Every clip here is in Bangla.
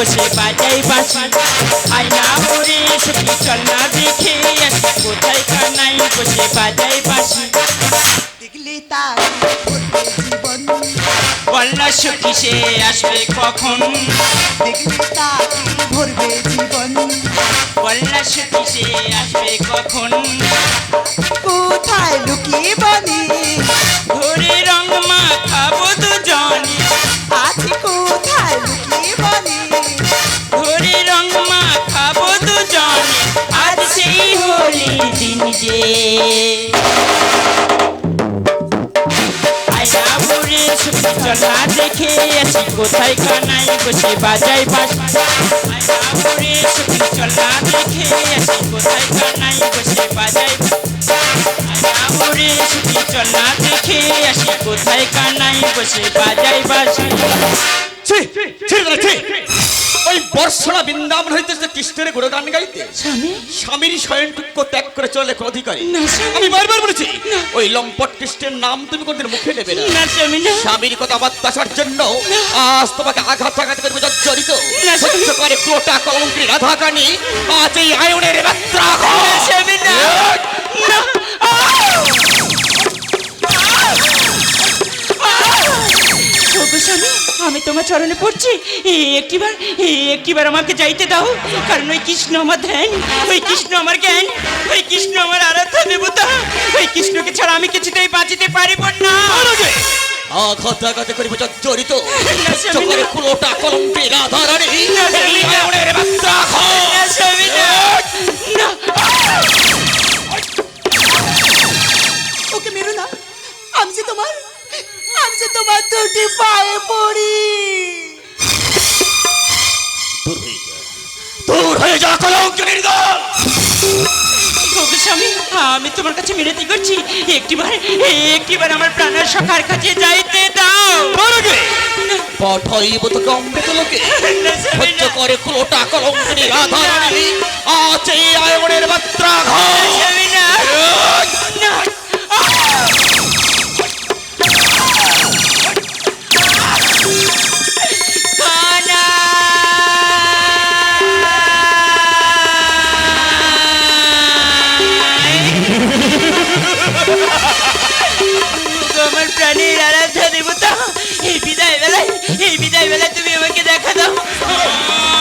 বসে বাজাই বাসি আয়না ওরে সুখী চলনা দেখে আসি। কোথায় কানাই বসে বাজাই বাসি দেখলে তার জীবন। বলনা সুখী সে আসবে কখন? দেখলে তার ভরবে জীবন। বলনা সুখী সে আসবে কখন? কোথায় লুকিয়ে বনে? ঘুরে রং মাখাবো দুজনে। হোলি দিন যে। চলা দেখে আসি কোথায় কানাই বসে বাজাই বাসি। চলা দেখে আসি কোথায় কানাই বসে বাজাই চলা দেখে আসি কোথায় কানাই বসে বাজাই বাসি। ছি, ছি, ছি। ওই বর্ষণা বৃন্দাবন হইতেছে কৃষ্ণের গুণগান গাইতে। স্বামী? স্বামীর শয়নটুক্য ত্যাগ করে চলে অধিকারী। আমি বারবার বলেছি ওই লম্পট কৃষ্ণের নাম তুমি কোনদিন মুখে নেবে না। না স্বামী না। স্বামীর কথা বাত্যাসার জন্য আজ তোমাকে আঘাত আঘাত করবে জর্জরিত। সহ্য করে ক্রোটা কলঙ্কি রাধা কানি আজ এই আয়নের মাত্রা স্বামী আমি তোমার চরণে পড়ছি। একটিবার একটিবার আমাকে যাইতে দাও। কারণ ওই কৃষ্ণ আমার ধ্যান ওই কৃষ্ণ আমার জ্ঞান ওই কৃষ্ণ আমার আরাধ্যা দেবতা ওই কৃষ্ণকে ছাড়া আমি কিছুতেই বাঁচিতে পারিব না। আঘাত আঘাত করিব জর্জরিত না। ক্রোটা কলঙ্কি স্বামী আমি তোমার কাছে মিনতি করছি। একটিবার একটিবার আমার প্রাণের সখার কাছে যাইতে দাও। পাঠাইব তোকে অমৃত লোকে সহ্য করে ক্রোটা কলঙ্কিনী রাধা রানী আছে আয়নের মাত্রা স্বামী, আমার আরাধ্যা দেবতা এই বিদায় বেলায়, এই বিদায় বেলায় তুমি আমাকে দেখা দাও।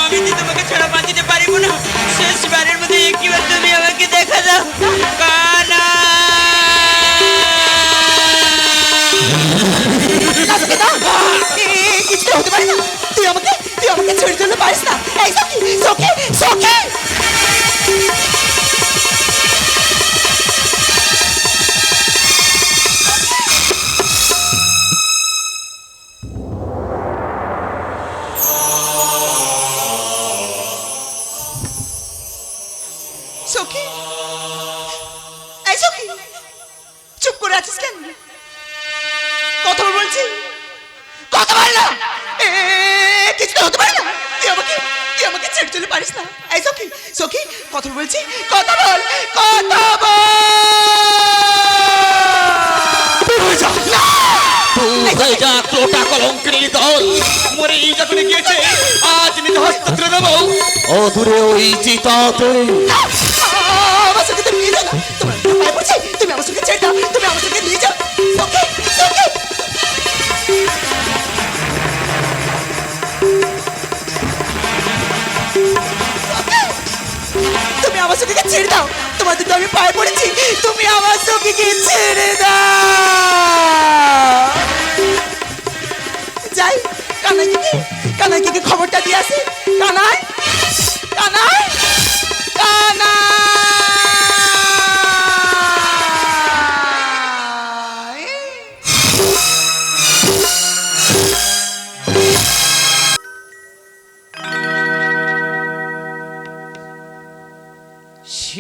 আমি যে তোমাকে ছাড়া বাঁচিতে পারিব না শেষবারের মধ্যে একটিবার তুমি আমাকে দেখা দাও। কানা কিছু হতে পারে না। তুই আমাকে তুই আমাকে ছেড়ে দিতে পারিস না। এই সখি এই চুপ করে আছিস কেন? কথা বলছি? কথা বল না! এ, কিছু তো হতে পারে না। তুই আমাকে তুই আমাকে ছেড়ে চলে পারিস না। এই সখি সখি কথা বলছি? কথা বল কথা বল! যা। ক্রোটা কলঙ্কিনীর দল মরে যখন গিয়েছে আজ নিজ হস্ত তুলে দেবো। ও দূরে ওই চিতাতে। পায়ে পড়ছি তুমি আমার সঙ্গে ছেড়ে দাও তুমি আমার সঙ্গে নিয়ে যাও সখি সখি তুমি আমার সঙ্গে ছেড়ে দাও তোমার দুটো আমি পায়ে পড়েছি তুমি আমার সঙ্গে ছেড়ে দাও যাই কানাইকে কানাইকে খবরটা দিয়ে আসি কানাই কানাই কানাই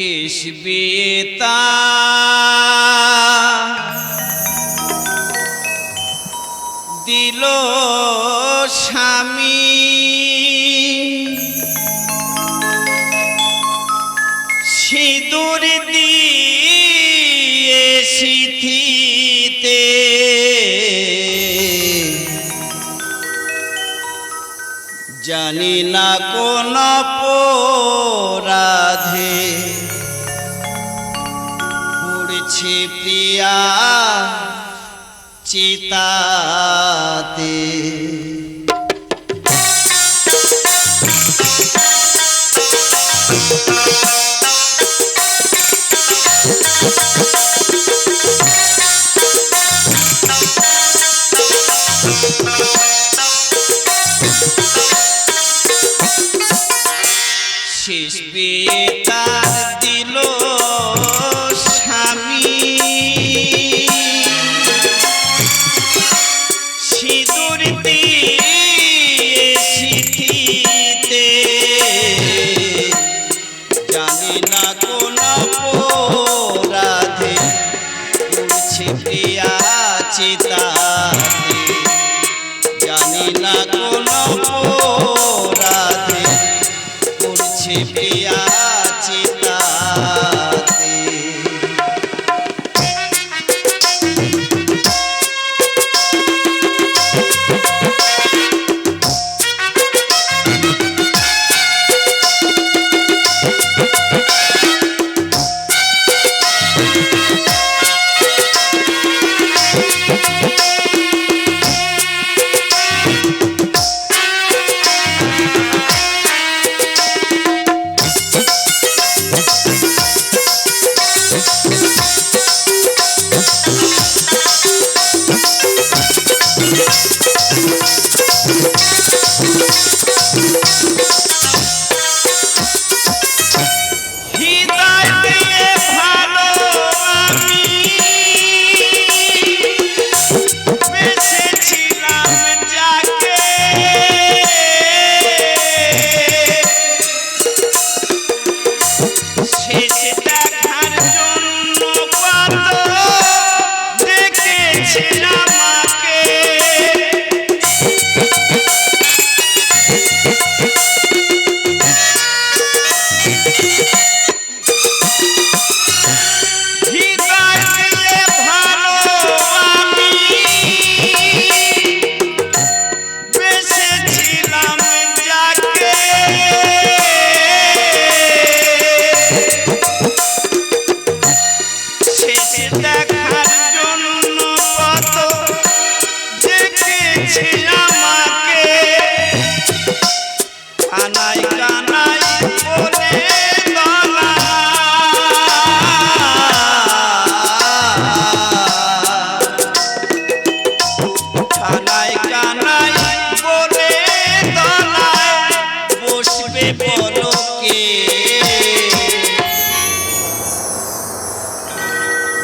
বিষবিতা দিল স্বামী। সিঁদুর দিয়ে সিথিতে। জানি না কোন পোরাধে পড়েছে প্রিয়া চিতাতে। শেষ বিয়ে তার দিল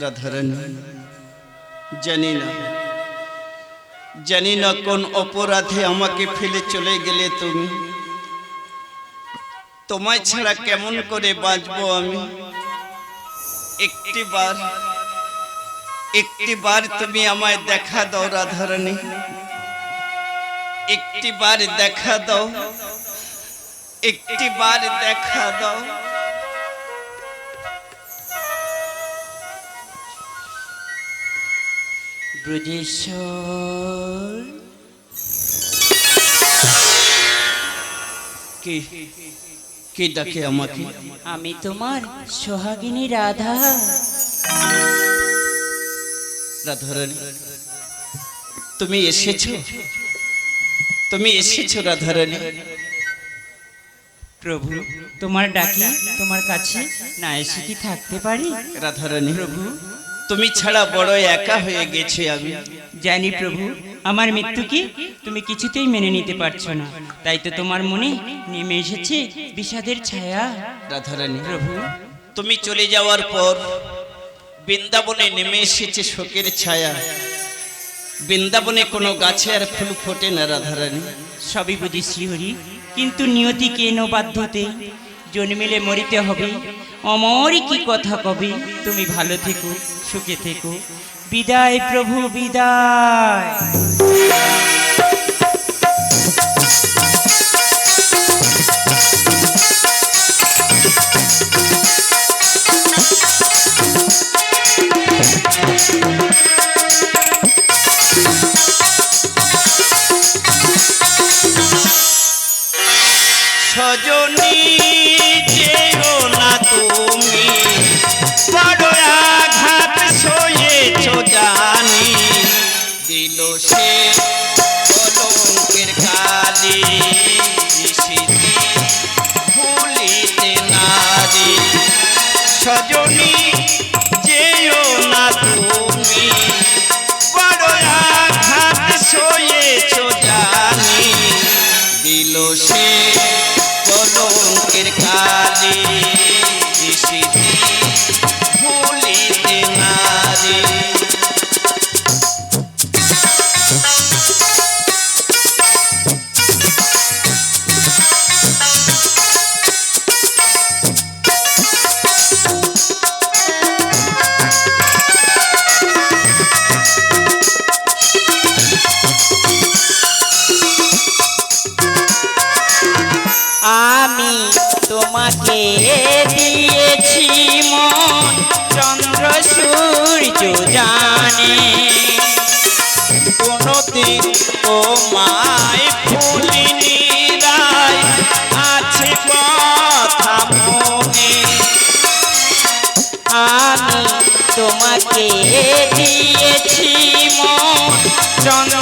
রাধারানী জানি না জানি না কোন অপরাধে আমাকে ফেলে চলে গেলে তুমি? তোমায় ছাড়া কেমন করে বাঁচবো আমি? একটি বার একটি বার তুমি আমায় দেখা দাও রাধারানী। একটি বার দেখা দাও একটি বার দেখা দাও। ব্রজেশ্বর কে? কে ডাকে আমাকে আমি তোমার সোহাগিনী রাধা। রাধারানী তুমি এসেছ? তুমি এসেছ রাধারানী? প্রভু তোমার ডাকি তোমার কাছে না এসে কি থাকতে পারি? রাধারানী প্রভু তুমি ছাড়া বড় একা হয়ে গেছি আমি। জানি প্রভু আমার মৃত্যুকে তুমি কিছুতেই মেনে নিতে পারছ না। তাই তো তোমার মনে নেমে এসেছে বিষাদের ছায়া। রাধারানী প্রভু তুমি চলে যাওয়ার পর বৃন্দাবনে নেমে এসেছে শোকের ছায়া। বৃন্দাবনে কোনো গাছে আর ফুল ফোটে না রাধারানী। সবই বুঝি শ্রীহরি কিন্তু নিয়তিকে এনো বাধ্যতে? জন্মিলে মরিতে হবে। অমর কি কথা কবি? তুমি ভালো থেকো, সুখে থেকো। বিদায় প্রভু, বিদায়। দিল সে কলঙ্কের কালি ভুলিতে নারী। সজনী তোমাকে দিয়েছি মন। চন্দ্র, সূর্য, জানে। কোনদিন ও মায় ভুলিনি রায়। আছে কথা মনে। আমি তোমাকে দিয়েছি মন। চন্দ্র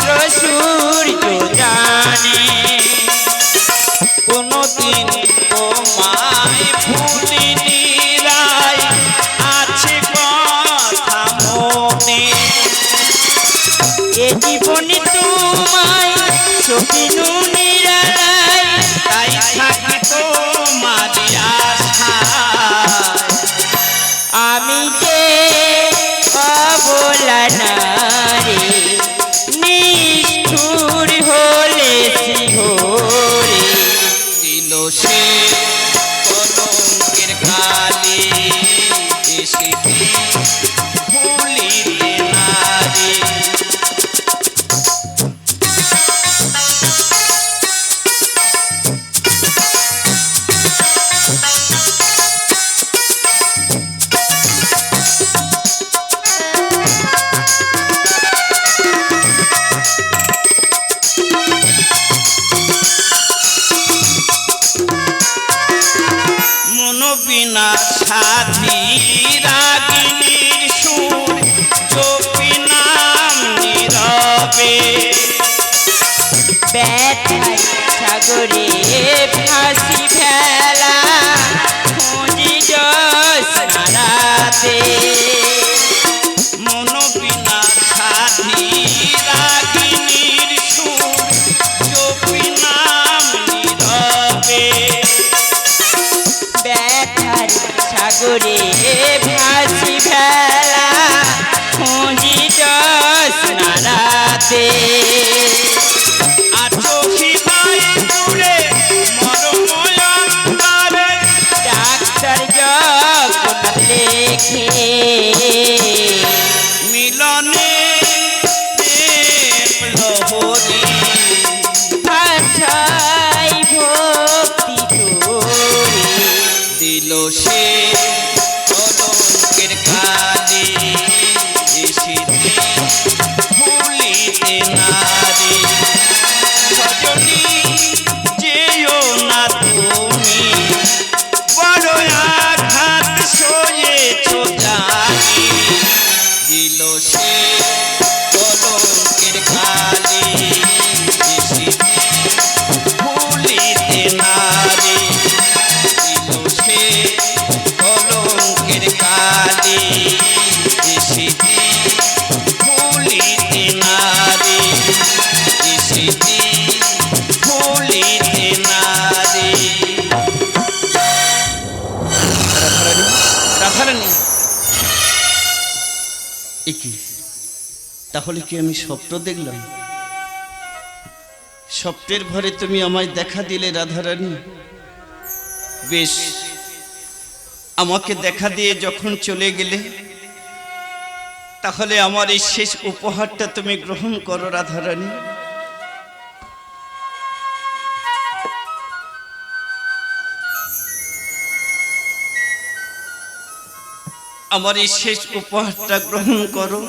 সখিনু নিরালায় তাই থাকি তোমার করে তাহলে কি আমি স্বপ্ন দেখলাম? স্বপ্নের ভরে তুমি আমায় দেখা দিলে, রাধারানী। বেশ, আমাকে দেখা দিয়ে যখন চলে গেলে, তাহলে আমার এই শেষ উপহারটা তুমি গ্রহণ করো, রাধারানী। আমার এই শেষ উপহারটা গ্রহণ করো।